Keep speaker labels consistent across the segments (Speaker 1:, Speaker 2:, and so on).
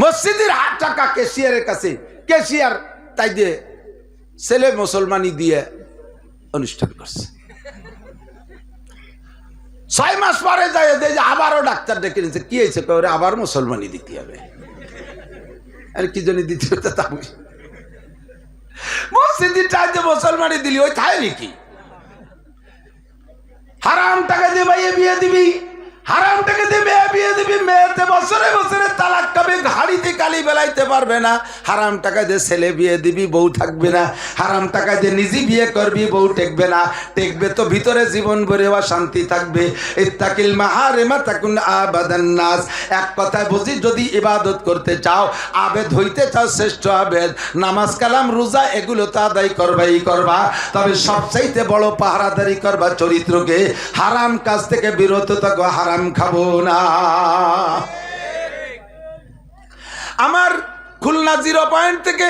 Speaker 1: মসজিদের হাত টাকা কেশিয়ারের কাছে, কেশিয়ার তাই দিয়ে ছেলে মুসলমানি দিয়ে অনুষ্ঠান করছে। ছয় মাস পরে যায় যে আবারও ডাক্তার ডেকে নিচ্ছে কি হয়েছে? ওরে আবার মুসলমানি দিতে হবে। আর কি জন্য দিতে হবে, তা মসজিদের চাইতে মুসলমানি দিলি, ওই থাই নাকি? হারাম টাকা দিয়ে বিয়ে দিবি হারাম টাকা দিয়ে বিয়ে কালি বেলাইতে পারবে না। হারাম টাকা দিয়ে ছেলে বিয়ে দিবি, বউ থাকবে না। হারাম টাকা দিয়ে নিজে বিয়ে করবি, বউ টেকবে না। টেকবে তো ভিতরে জীবন ভরে শান্তি থাকবে। ইত্তাকিল মাহারেমা তাকুন আবাদান নাস। এক কথায় বুঝি, যদি ইবাদত করতে চাও, আবেদ হইতে চাও, শ্রেষ্ঠ আবেদ। নামাজ কালাম, রোজা, এগুলো তো আদায় করবাই করবা। তবে সবচাইতে বড় পাহারাদারি করবা চরিত্রকে। হারাম কাজ থেকে বিরত থাকো, হারাম খাব না। আমার খুলনা জিরো পয়েন্ট থেকে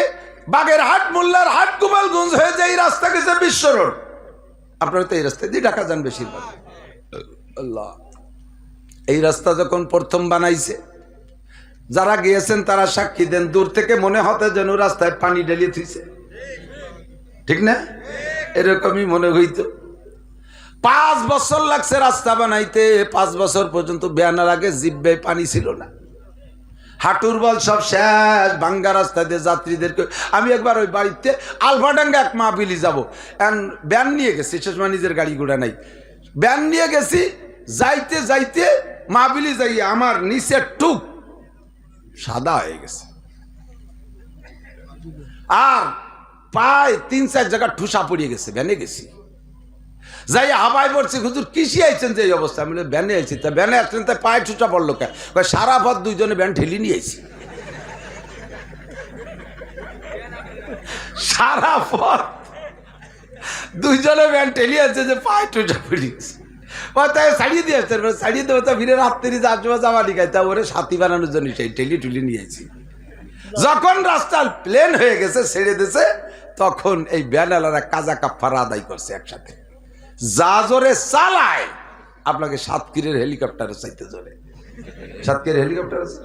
Speaker 1: বাগের হাট মোল্লার হাট, গোপালগঞ্জ হয়ে যায় এই রাস্তা গেছে বিশ্ব রোড। আপনারা তো এই রাস্তায় দিয়ে ঢাকা যান বেশিরভাগ। এই রাস্তা যখন প্রথম বানাইছে, যারা গিয়েছেন তারা সাক্ষী দেন, দূর থেকে মনে হতে যেন রাস্তায় পানি ঢেলিয়ে থুইছে। ঠিক না? এরকমই মনে হইতো। পাঁচ বছর লাগছে রাস্তা বানাইতে, পাঁচ বছর পর্যন্ত বেয়ানার আগে জিব্বে পানি ছিল না। হাঁটুর বল সব শেষ ভাঙ্গা রাস্তা দিয়ে যাত্রীদেরকে আমি একবার ওই বাড়িতে আলফাডাঙ্গা এক মা মাহবিলি যাব ব্যান নিয়ে গেছি, শেষ নিজের গাড়ি ঘোড়া নাই। ব্যান নিয়ে গেছি, যাইতে যাইতে মা মাহবিলি যাই আমার নিচের টুক সাদা হয়ে গেছে। আর প্রায় তিন চার জায়গা ঠুসা পড়িয়ে গেছে, ব্যানে গেছি। যাই হাবাই পড়ছি হুজুর কিসি আইছেন যে অবস্থা? আমি ব্যানে আইছি। তা ব্যানে আসছেন তাই পায়ে ঠুসা পড়ল কে? সারা পথ দুইজনে ব্যান ঠেলি নিয়ে আইছি। সারা পথ দুইজনে ব্যান ঠেলি আছে যে পায়ে ঠুসা পড়ে গেছে ও তাই দেবো তো ভিড়ে রাত্রি জামা লিখাই তা ওরে সাথী বানানোর জন্য সেই ঠেলি টুলি নিয়ে আইছি। যখন রাস্তা প্লেন হয়ে গেছে, ছেড়ে দিছে তখন এই ব্যানালারা কাজা কাফারা আদায় করছে একসাথে। যা জোরে চালায়, আপনাকে সাতক্ষীরের হেলিকপ্টারে চাইতে জোরে সাতক্ষীরের হেলিকপ্টার আছে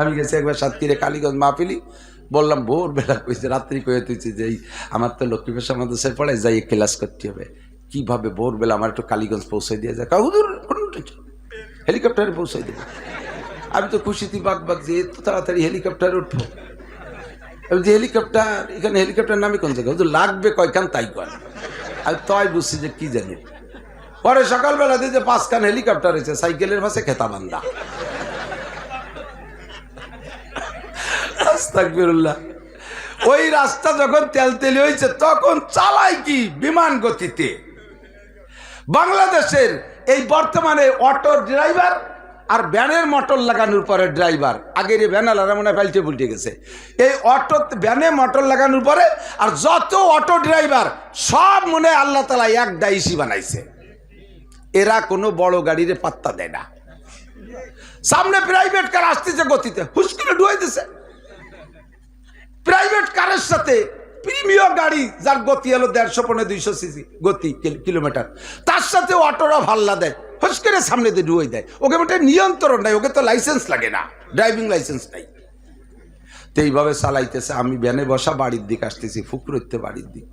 Speaker 1: আমি গেছি একবার সাতক্ষীরে কালীগঞ্জ মাহফিলি, বললাম, ভোরবেলা কইছে, রাত্রি কয়ে তুইছি যে আমার তো লক্ষ্মী পেশা মাদ্রাসায় পড়ে যাই ক্লাস করতে হবে। কীভাবে ভোরবেলা আমার একটু কালীগঞ্জ পৌঁছে দিয়ে যায়? নেই। হেলিকপ্টারে পৌঁছে দেবে। আমি তো খুশিতে বাগ বাগ যে, এত তাড়াতাড়ি হেলিকপ্টারে উঠবো? আমি যে হেলিকপ্টার, এখানে হেলিকপ্টার নামে কোন জায়গায় লাগবে কয়খান, তাই কয় আমি তাই বুঝছি যে কি জানি। পরে সকালবেলা দিয়ে যে পাঁচখান হেলিকপ্টার হয়েছে সাইকেলের পাশে খেতা বান্ধা ওই রাস্তা যখন তেলতেলি হয়েছে, তখন চালাই কি বিমান গতিতে? বাংলাদেশের এই বর্তমানে অটো ড্রাইভার আর ব্যানের মোটর লাগানোর পরে ড্রাইভার, আগের এই ভ্যান আলাদা মনে হয় পুল্টে গেছে। এই অটো, ভ্যানে মোটর লাগানোর পরে আর যত অটো ড্রাইভার, সব মনে আল্লাহ তালা এক ডাইসি বানাইছে। এরা কোনো বড় গাড়িরে পাত্তা দেয় না। সামনে প্রাইভেট কার আসতেছে গতিতে হুস করে ডুয়াই দিছে। প্রাইভেট কারের সাথে প্রিমিয় গাড়ি, যার গতি হলো দেড়শো পনেরো দুইশো সিসি গতি কিলোমিটার। তার সাথে অটোরা ভাল্লা দেয়। হস করে সামনে দিয়ে ডুয়ে দেয়। ওকে ওটা নিয়ন্ত্রণ নাই, ওকে তো লাইসেন্স লাগে না ড্রাইভিং লাইসেন্স নাই। তো এইভাবে চালাইতেছে, আমি ভ্যানে বসা বাড়ির দিক আসতেছি ফুকরতে বাড়ির দিক।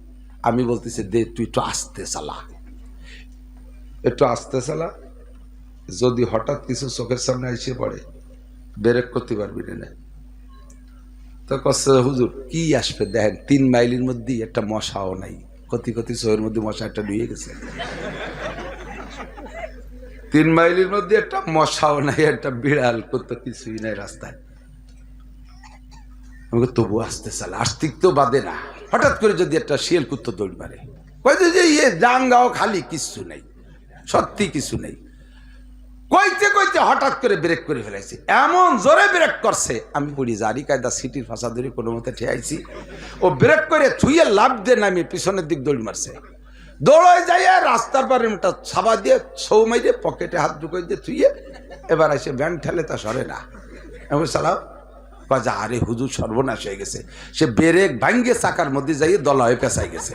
Speaker 1: আমি বলতেছি, দে, তুই একটু আসতে চালা। একটু আসতে চালা, যদি হঠাৎ কিছু চোখের সামনে এসে পড়ে ব্রেক করতে পারবি না তো কষ্ট হুজুর, কি আসবে? দেখেন, তিন মাইলের মধ্যেই একটা মশাও নাই। কতি কতি শোয়ের মধ্যে মশা একটা ডুয়ে গেছে। তিন মাইলের মধ্যে একটা মশাও নাই, একটা বিড়াল, কত কিছুই নাই রাস্তায়। আমাকে তবু আসতে চালা, আস্তিক তো বাদে না। হঠাৎ করে যদি একটা শিয়াল কুত্তো দৌড় মারে কইতে যে ইয়ে ডাঙ্গাও খালি কিচ্ছু নেই, সত্যি কিছু নেই। কইতে কইতে হঠাৎ করে ব্রেক করে ফেলাইছি। এমন জোরে ব্রেক করছে, আমি পড়ি জারি কায়দা সিটির ফাঁসা ধরে কোনো মতে ঠেয়াইছি। ও ব্রেক করে থুইয়ে লাভ দিয়ে নামি পিছনের দিক দৌড় মারছে। দৌড়ায় যাইয়া রাস্তার পারে ওটা ছাবা দিয়ে ছৌ মাইরে পকেটে হাত ঢুকাই দিয়ে থুইয়ে এবার এসে ব্যান্ড ঠেলে তা সরে না। এবং সালাম। বাজা আরে হুজুর সর্বনাশ হয়ে গেছে। সে বেরেক ভাঙ্গে চাকার মধ্যে যাইয়ে দলা হয়ে পেঁচাই গেছে।